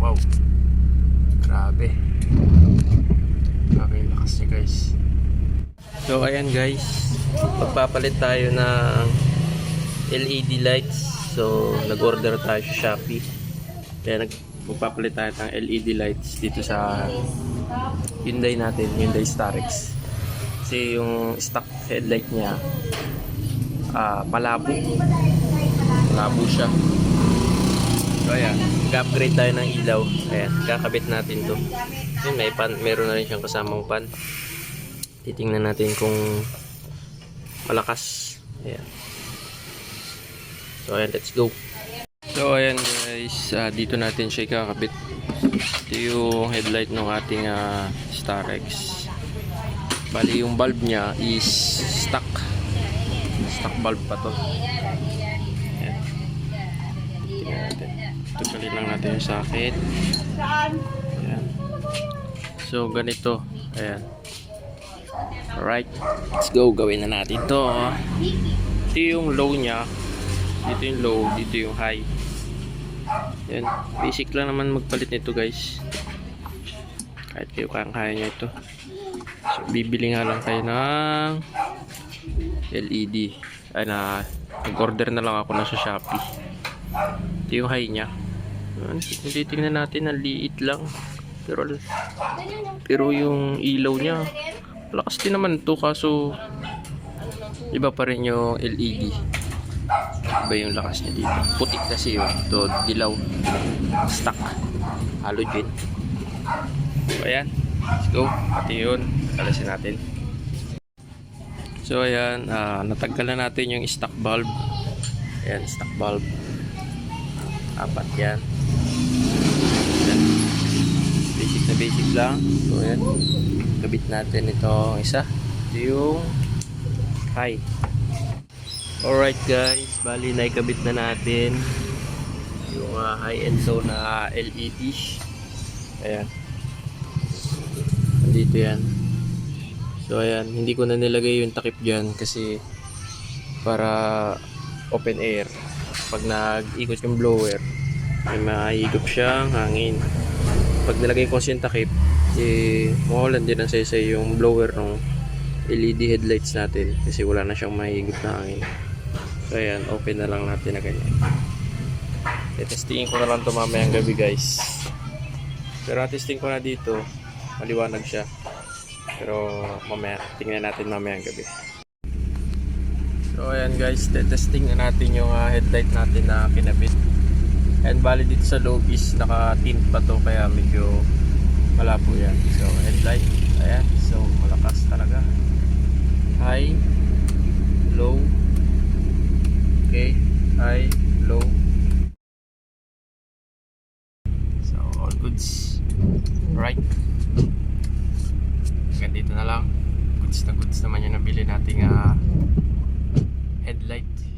Wow. Grabe. Grabe lakas niya guys. So ayan guys. Magpapalit tayo ng LED lights. So nag-order tayo sa Shopee. Kaya nag magpapalit tayo ng LED lights dito sa Hyundai natin, Hyundai Starex. Kasi yung stock headlight niya ah malabo. Malabo siya. So ayan, mag-upgrade tayo ng ilaw. Ayan, kakabit natin to. Yun, may pan, meron na rin siyang kasamang pan. Titingnan natin kung malakas. Ayan. So ayan, let's go. So ayan guys, ah, dito natin siya kakabit. Ito yung headlight ng ating ah, Starex. Bali yung bulb niya is stuck. Stock bulb pa to. Tugalin lang natin yung socket. Ayan. So, ganito. Ayan. Alright. Let's go. Gawin na natin to. Ito yung low niya. Dito yung low. Dito yung high. Ayan. Basic lang naman magpalit nito guys. Kahit kayo kaya nyo ito. So, bibili nga lang kayo ng LED. Ay na, nag-order na lang ako na sa Shopee. Ito yung high niya. Ayan, Hindi tingnan natin, ang liit lang. Pero, pero yung ilaw niya, lakas din naman to kaso iba pa rin yung LED. Iba yung lakas niya dito. Putik kasi yun. Ito, dilaw. Stock. Halogen. So, ayan. Let's go. Pati yun. Kalasin natin. So ayan, ah, natanggal na natin yung stock bulb. Ayan, stock bulb. Apat yan. Basic na basic lang. So ayan, kabit natin itong isa. Ito yung high. Alright guys, bali na ikabit na natin yung ah, high-end zone na LED. Ayan. Nandito yan. So ayan, hindi ko na nilagay yung takip dyan kasi para open air. Pag nag-ikot yung blower, may mahigop siyang hangin. Pag nilagay ko kasi yung takip, eh, mawalan din ang saysay yung blower ng LED headlights natin kasi wala na siyang mahigop na hangin. So ayan, open na lang natin na ganyan. E, testingin ko na lang ito mamayang gabi guys. Pero testing ko na dito, maliwanag siya. Pero mamaya, tingnan natin mamaya ang gabi. So ayan guys, testing na natin yung ah, headlight natin na kinabit. And bali dito sa loob is naka-tint pa to kaya medyo malabo yan. So headlight, ayan. So malakas talaga. High, low, okay, high, low. So all goods. Right hanggang dito na lang goods na goods naman yung nabili nating ah, headlight.